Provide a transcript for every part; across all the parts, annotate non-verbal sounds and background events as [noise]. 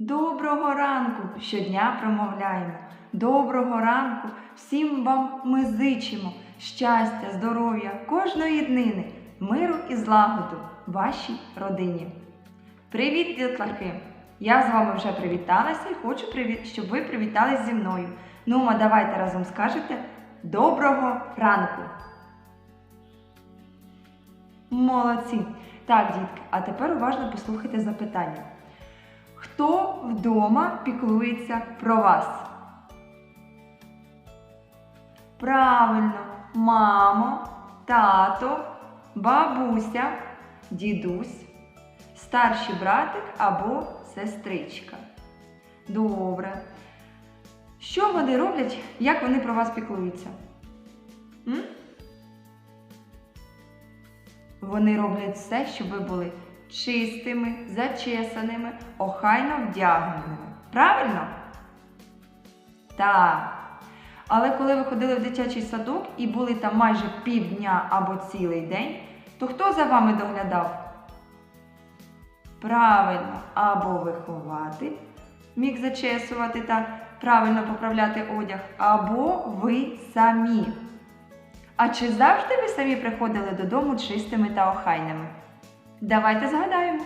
Доброго ранку щодня промовляємо. Доброго ранку всім вам ми зичимо щастя, здоров'я, кожної днини, миру і злагоду вашій родині. Привіт, дітлахи! Я з вами вже привіталася і хочу, щоб ви привітались зі мною. Ну, ма, давайте разом скажете доброго ранку. Молодці! Так, дітки, а тепер уважно послухайте запитання. Хто вдома піклується про вас? Правильно, мамо, тато, бабуся, дідусь, старший братик або сестричка. Добре. Що вони роблять, як вони про вас піклуються? М? Вони роблять все, щоб ви були чистими, зачесаними, охайно вдягненими. Правильно? Так. Але коли ви ходили в дитячий садок і були там майже півдня або цілий день, то хто за вами доглядав? Правильно, або вихователь міг зачесувати та правильно поправляти одяг, або ви самі. А чи завжди ви самі приходили додому чистими та охайними? Давайте згадаємо.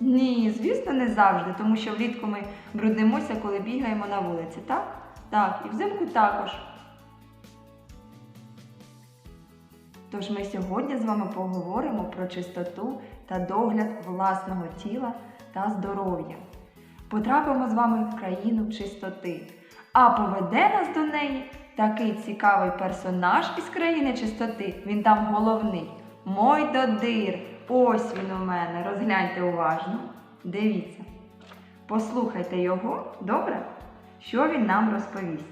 Ні, звісно, не завжди, тому що влітку ми бруднимося, коли бігаємо на вулиці, так? Так, і взимку також. Тож ми сьогодні з вами поговоримо про чистоту та догляд власного тіла та здоров'я. Потрапимо з вами в країну чистоти. А поведе нас до неї такий цікавий персонаж із країни чистоти. Він там головний. Мой додир. Ось він у мене. Розгляньте уважно. Дивіться. Послухайте його, добре? Що він нам розповість?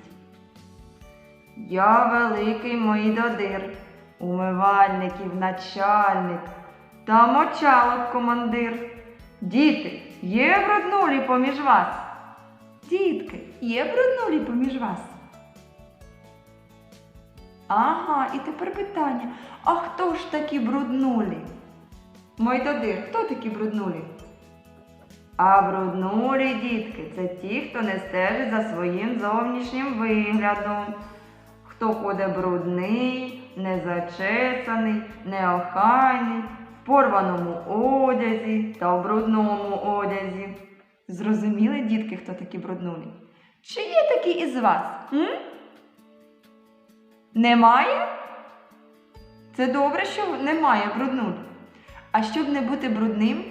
Я великий мій додир, умивальників начальник та мочалок командир. Діти, є бруднулі поміж вас? Дітки, є бруднулі поміж вас? Ага, і тепер питання. А хто ж такі бруднулі? Мой додир, хто такі бруднулі? А бруднулі, дітки, це ті, хто не стежить за своїм зовнішнім виглядом. Хто ходить брудний, незачесаний, неохайний, в порваному одязі та в брудному одязі. Зрозуміли, дітки, хто такі бруднулі? Чи є такі із вас? М? Немає? Це добре, що немає бруднулі. А щоб не бути брудним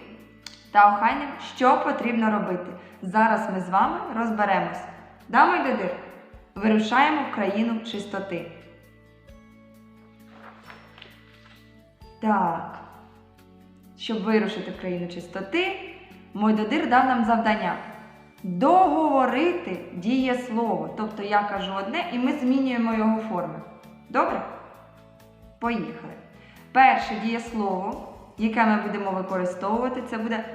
та охайним, що потрібно робити? Зараз ми з вами розберемось. Да, мой дидир? Вирушаємо в країну чистоти. Так. Щоб вирушити в країну чистоти, мой додир дав нам завдання договорити дієслово. Тобто я кажу одне і ми змінюємо його форми. Добре? Поїхали. Перше дієслово, яке ми будемо використовувати, це буде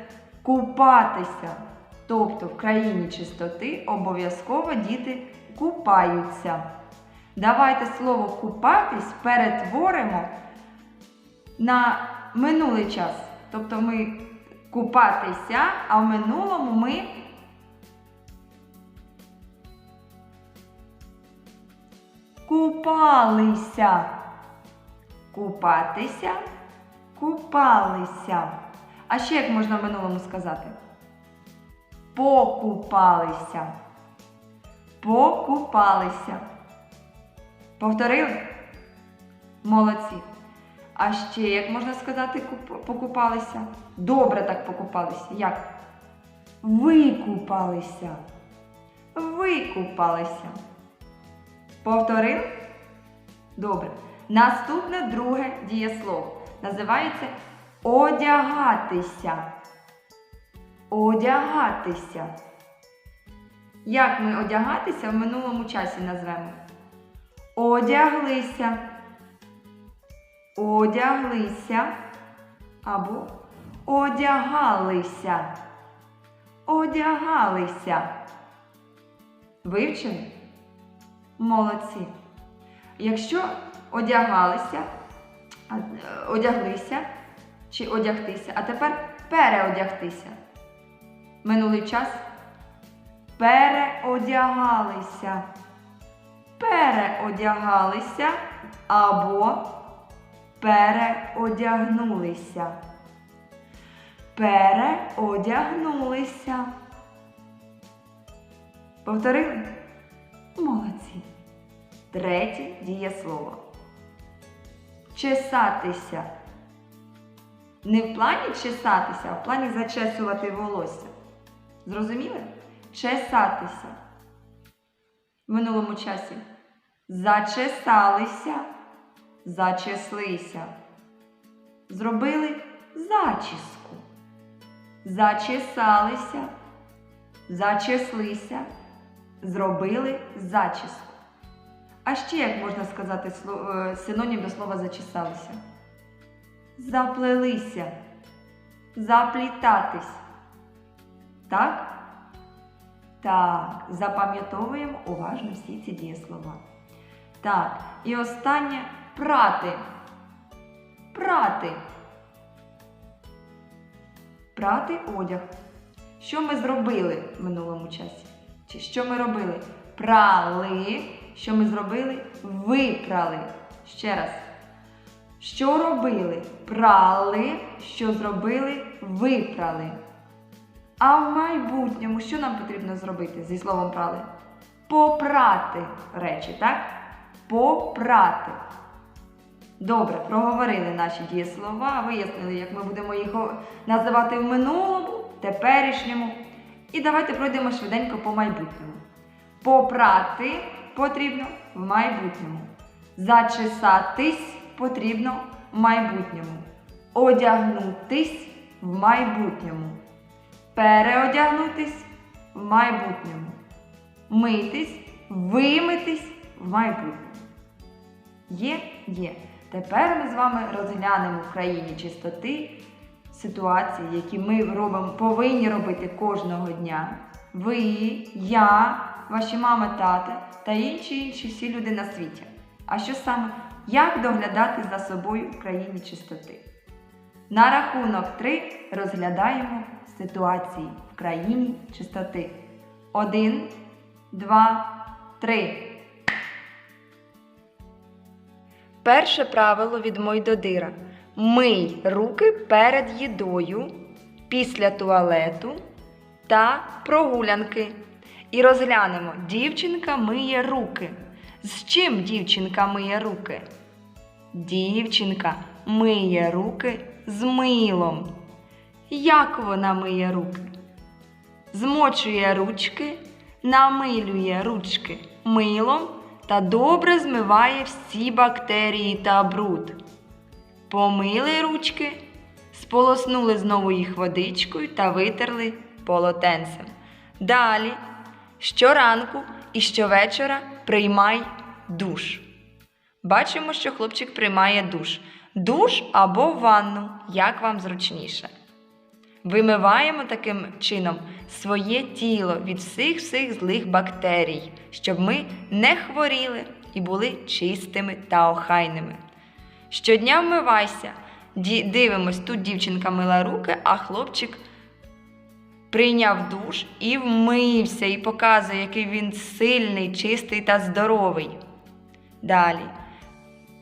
купатися. Тобто в країні чистоти обов'язково діти купаються. Давайте слово купатись перетворимо на минулий час. Тобто ми купатися, а в минулому ми купалися. Купатися, купалися. А ще як можна в минулому сказати? Покупалися. Покупалися. Повторили? Молодці. А ще як можна сказати, покупалися? Добре так покупалися. Як? Викупалися. Викупалися. Повторили? Добре. Наступне друге дієслово. Називається одягатися. Одягатися. Як ми одягатися в минулому часі назвемо? Одяглися. Одяглися. Або одягалися. Одягалися. Вивчили? Молодці. Якщо одягалися, одяглися чи одягтися, а тепер переодягтися. Минулий час переодягалися. Переодягалися або переодягнулися. Переодягнулися. Повторили? Молодці. Третє дієслово. Чесатися. Не в плані чесатися, а в плані зачесувати волосся. Зрозуміли? Чесатися. В минулому часі. Зачесалися, зачеслися. Зробили зачіску. Зачесалися, зачеслися, зробили зачіску. А ще як можна сказати е, синонім до слова зачесалися? Заплелися, заплітатись. Так? Так, запам'ятовуємо уважно всі ці дієслова. Так, і останнє прати. Прати. Прати одяг. Що ми зробили в минулому часі? Чи що ми робили? Прали. Що ми зробили? Випрали. Ще раз. Що робили? Прали. Що зробили? Випрали. А в майбутньому що нам потрібно зробити зі словом прали? Попрати речі, так? Попрати. Добре, проговорили наші дієслова, вияснили, як ми будемо їх називати в минулому, теперішньому. І давайте пройдемо швиденько по майбутньому. Попрати потрібно в майбутньому. Зачесатись потрібно в майбутньому. Одягнутись в майбутньому. Переодягнутись в майбутньому. Митись, вимитись в майбутньому. Є, є. Тепер ми з вами розглянемо в країні чистоти ситуації, які ми робимо, повинні робити кожного дня. Ви, я, ваші мами, тати та інші інші всі люди на світі. А що саме? Як доглядати за собою в країні чистоти? На рахунок 3 розглядаємо ситуації в країні чистоти. Один, два, три. Перше правило від Мойдодира. Мий руки перед їдою, після туалету та прогулянки. І розглянемо, дівчинка миє руки. З чим дівчинка миє руки? Дівчинка миє руки з милом. Як вона миє руки? Змочує ручки, намилює ручки милом та добре змиває всі бактерії та бруд. Помили ручки, сполоснули знову їх водичкою та витерли полотенцем. Далі, щоранку і щовечора приймай душ. Бачимо, що хлопчик приймає душ. Душ або ванну, як вам зручніше. Вимиваємо таким чином своє тіло від всіх всіх злих бактерій, щоб ми не хворіли і були чистими та охайними. Щодня вмивайся. Дивимось, тут дівчинка мила руки, а хлопчик прийняв душ і вмився, і показує, який він сильний, чистий та здоровий. Далі.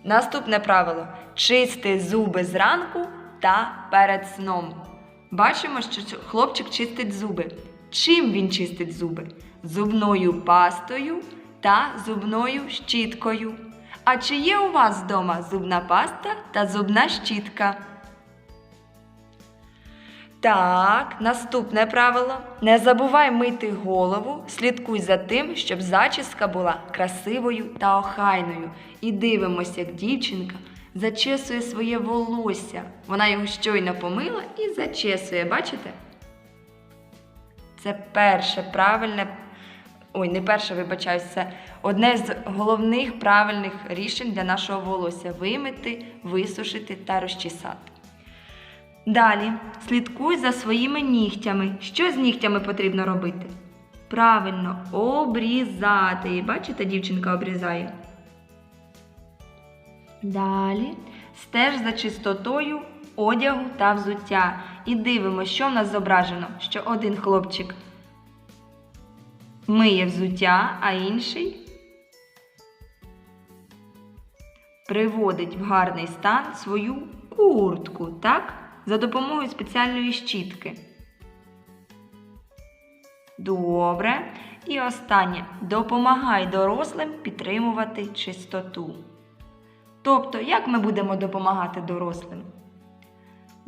Наступне правило чисти зуби зранку та перед сном. Бачимо, що хлопчик чистить зуби. Чим він чистить зуби? Зубною пастою та зубною щіткою. А чи є у вас вдома зубна паста та зубна щітка? Так, наступне правило. Не забувай мити голову, слідкуй за тим, щоб зачіска була красивою та охайною. І дивимося, як дівчинка зачесує своє волосся. Вона його щойно помила і зачесує, бачите? Це перше правильне. Ой, не перше, вибачаюсь, це одне з головних правильних рішень для нашого волосся вимити, висушити та розчесати. Далі слідкуй за своїми нігтями. Що з нігтями потрібно робити? Правильно, обрізати. Бачите, дівчинка обрізає. Далі стеж за чистотою одягу та взуття. І дивимося, що в нас зображено, що один хлопчик миє взуття, а інший приводить в гарний стан свою куртку, так? За допомогою спеціальної щітки. Добре. І останнє. Допомагай дорослим підтримувати чистоту. Тобто, як ми будемо допомагати дорослим?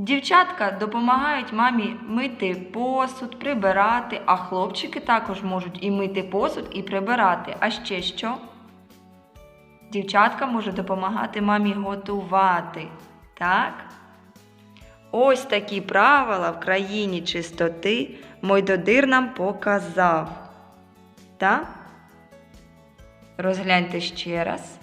Дівчатка допомагають мамі мити посуд, прибирати, а хлопчики також можуть і мити посуд, і прибирати. А ще що? Дівчатка може допомагати мамі готувати. Так? Ось такі правила в країні чистоти Мойдодир нам показав. Так? Розгляньте ще раз.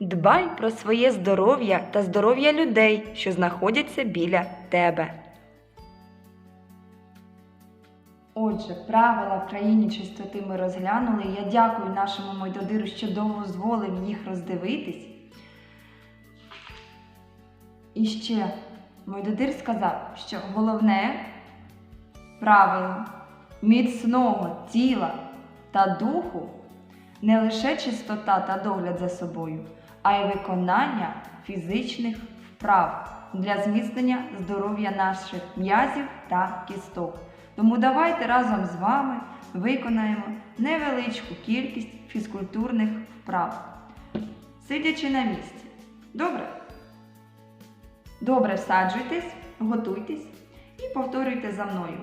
Дбай про своє здоров'я та здоров'я людей, що знаходяться біля тебе. Отже, правила в країні чистоти ми розглянули. Я дякую нашому Мойдодиру, що дозволив їх роздивитись. І ще Мойдодир сказав, що головне правило міцного тіла та духу не лише чистота та догляд за собою, а й виконання фізичних вправ для зміцнення здоров'я наших м'язів та кісток. Тому давайте разом з вами виконаємо невеличку кількість фізкультурних вправ, сидячи на місці. Добре? Добре всаджуйтесь, готуйтесь і повторюйте за мною.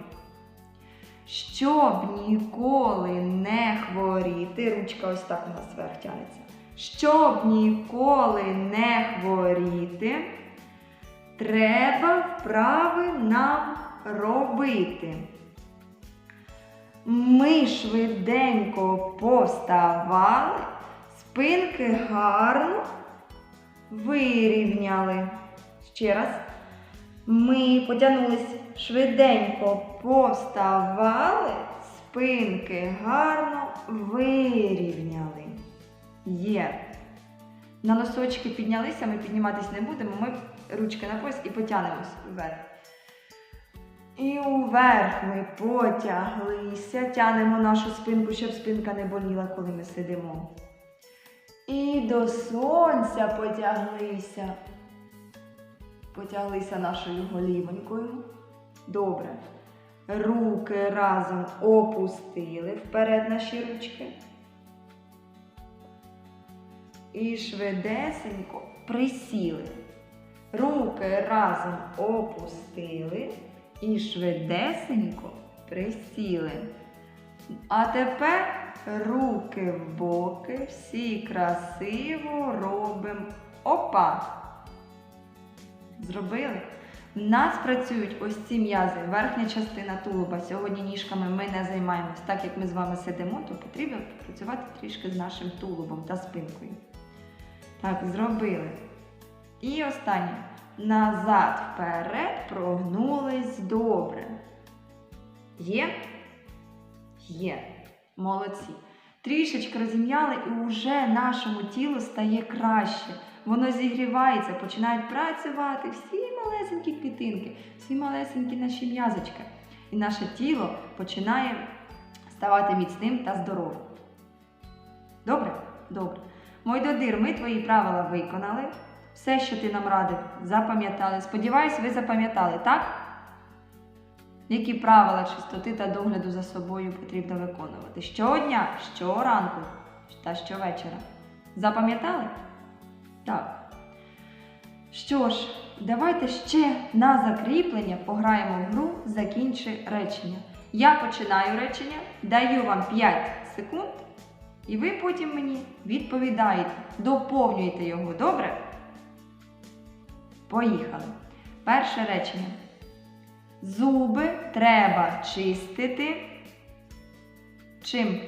Щоб ніколи не хворіти, ручка ось так у нас вверх тянеться. Щоб ніколи не хворіти, треба вправи нам робити. Ми швиденько повставали, спинки гарно вирівняли. Ще раз. Ми потягнулись швиденько повставали, спинки гарно вирівняли. Є. На носочки піднялися, ми підніматись не будемо, ми ручки на пояс і потягнемось вверх. І уверх ми потяглися, тянемо нашу спинку, щоб спинка не боліла, коли ми сидимо. І до сонця потяглися. Потяглися нашою голівонькою. Добре. Руки разом опустили вперед наші ручки. І швидесенько присіли. Руки разом опустили і швидесенько присіли. А тепер руки в боки, всі красиво робимо опа. Зробили? В нас працюють ось ці м'язи, верхня частина тулуба. Сьогодні ніжками ми не займаємось. Так як ми з вами сидимо, то потрібно працювати трішки з нашим тулубом та спинкою. Так, зробили. І останнє. Назад, вперед, прогнулись добре. Є? Є. Молодці. Трішечки розім'яли і вже нашому тілу стає краще. Воно зігрівається, починають працювати всі малесенькі клітинки, всі малесенькі наші м'язочки. І наше тіло починає ставати міцним та здоровим. Добре? Добре. Мойдодир, ми твої правила виконали. Все, що ти нам радив, запам'ятали. Сподіваюсь, ви запам'ятали, так? Які правила чистоти та догляду за собою потрібно виконувати? Щодня, щоранку та щовечора. Запам'ятали? Так. Що ж, давайте ще на закріплення пограємо в гру Закінчи речення. Я починаю речення, даю вам 5 секунд, і ви потім мені відповідаєте, доповнюєте його, добре? Поїхали. Перше речення. Зуби треба чистити. Чим?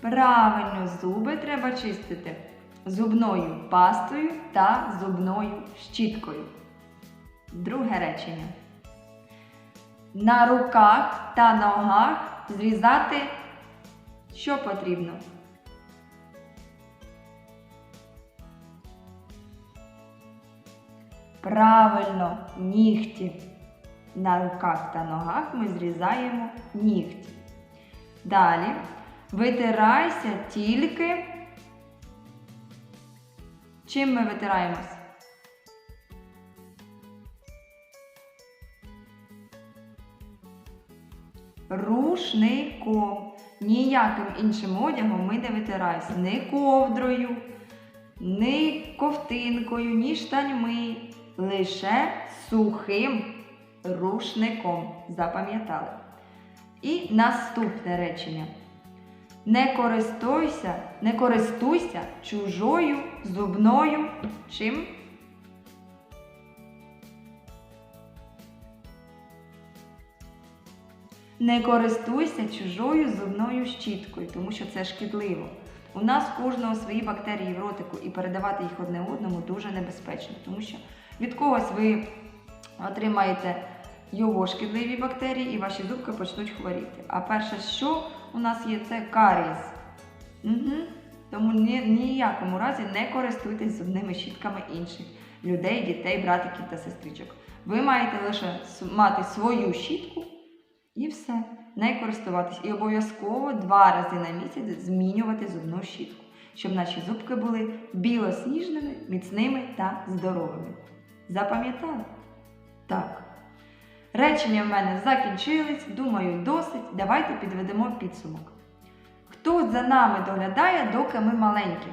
Правильно, зуби треба чистити зубною пастою та зубною щіткою. Друге речення. На руках та ногах зрізати що потрібно? Правильно, нігті. На руках та ногах ми зрізаємо нігті. Далі витирайся тільки. Чим ми витираємось? Рушником. Ніяким іншим одягом ми не витираємося. Ні ковдрою, ні ковтинкою, ні штаньми. Лише сухим рушником. Запам'ятали. І наступне речення. Не користуйся, не користуйся чужою зубною чим? Не користуйся чужою зубною щіткою, тому що це шкідливо. У нас кожного свої бактерії в ротику, і передавати їх одне одному дуже небезпечно, тому що від когось ви отримаєте його шкідливі бактерії і ваші зубки почнуть хворіти. А перше, що у нас є, це карієс. Угу. Тому ні, ніякому разі не користуйтесь зубними щітками інших людей, дітей, братиків та сестричок. Ви маєте лише мати свою щітку і все. Не користуватись. І обов'язково два рази на місяць змінювати зубну щітку, щоб наші зубки були білосніжними, міцними та здоровими. Запам'ятали? Так. Речення в мене закінчились, думаю, досить. Давайте підведемо підсумок. Хто за нами доглядає, доки ми маленькі?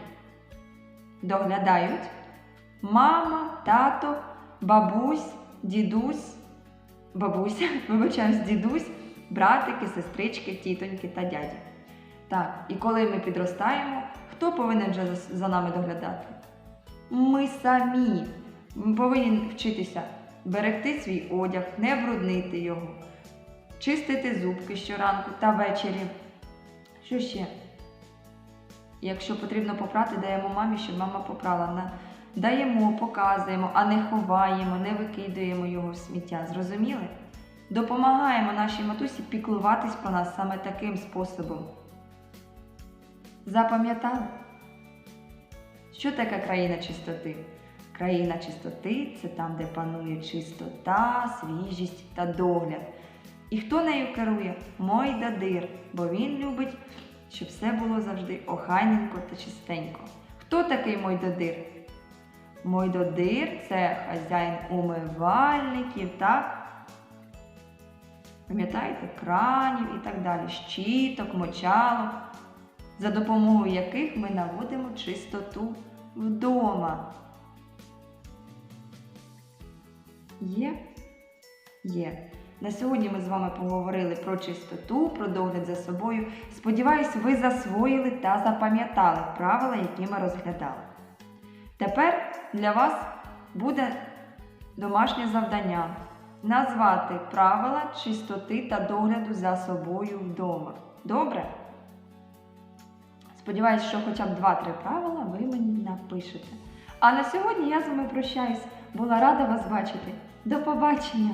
Доглядають мама, тато, бабусь, дідусь, бабуся, [laughs] вибачаюсь, дідусь, братики, сестрички, тітоньки та дяді. Так, і коли ми підростаємо, хто повинен вже за- нами доглядати? Ми самі. Ми повинні вчитися берегти свій одяг, не бруднити його, чистити зубки щоранку та ввечері. Що ще? Якщо потрібно попрати, даємо мамі, щоб мама попрала. На- Даємо, показуємо, а не ховаємо, не викидуємо його в сміття. Зрозуміли? Допомагаємо нашій матусі піклуватись про нас саме таким способом. Запам'ятали? Що таке країна чистоти? Країна чистоти це там, де панує чистота, свіжість та догляд. І хто нею керує? Мой дадир, бо він любить, щоб все було завжди охайненько та чистенько. Хто такий мой додир? Мой додир це хазяїн умивальників, так? Пам'ятаєте, кранів і так далі, щіток, мочалок, за допомогою яких ми наводимо чистоту вдома. Є? Є. На сьогодні ми з вами поговорили про чистоту, про догляд за собою. Сподіваюсь, ви засвоїли та запам'ятали правила, які ми розглядали. Тепер для вас буде домашнє завдання назвати правила чистоти та догляду за собою вдома. Добре? Сподіваюсь, що хоча б 2-3 правила ви мені напишете. А на сьогодні я з вами прощаюсь. Була рада вас бачити. До побачення!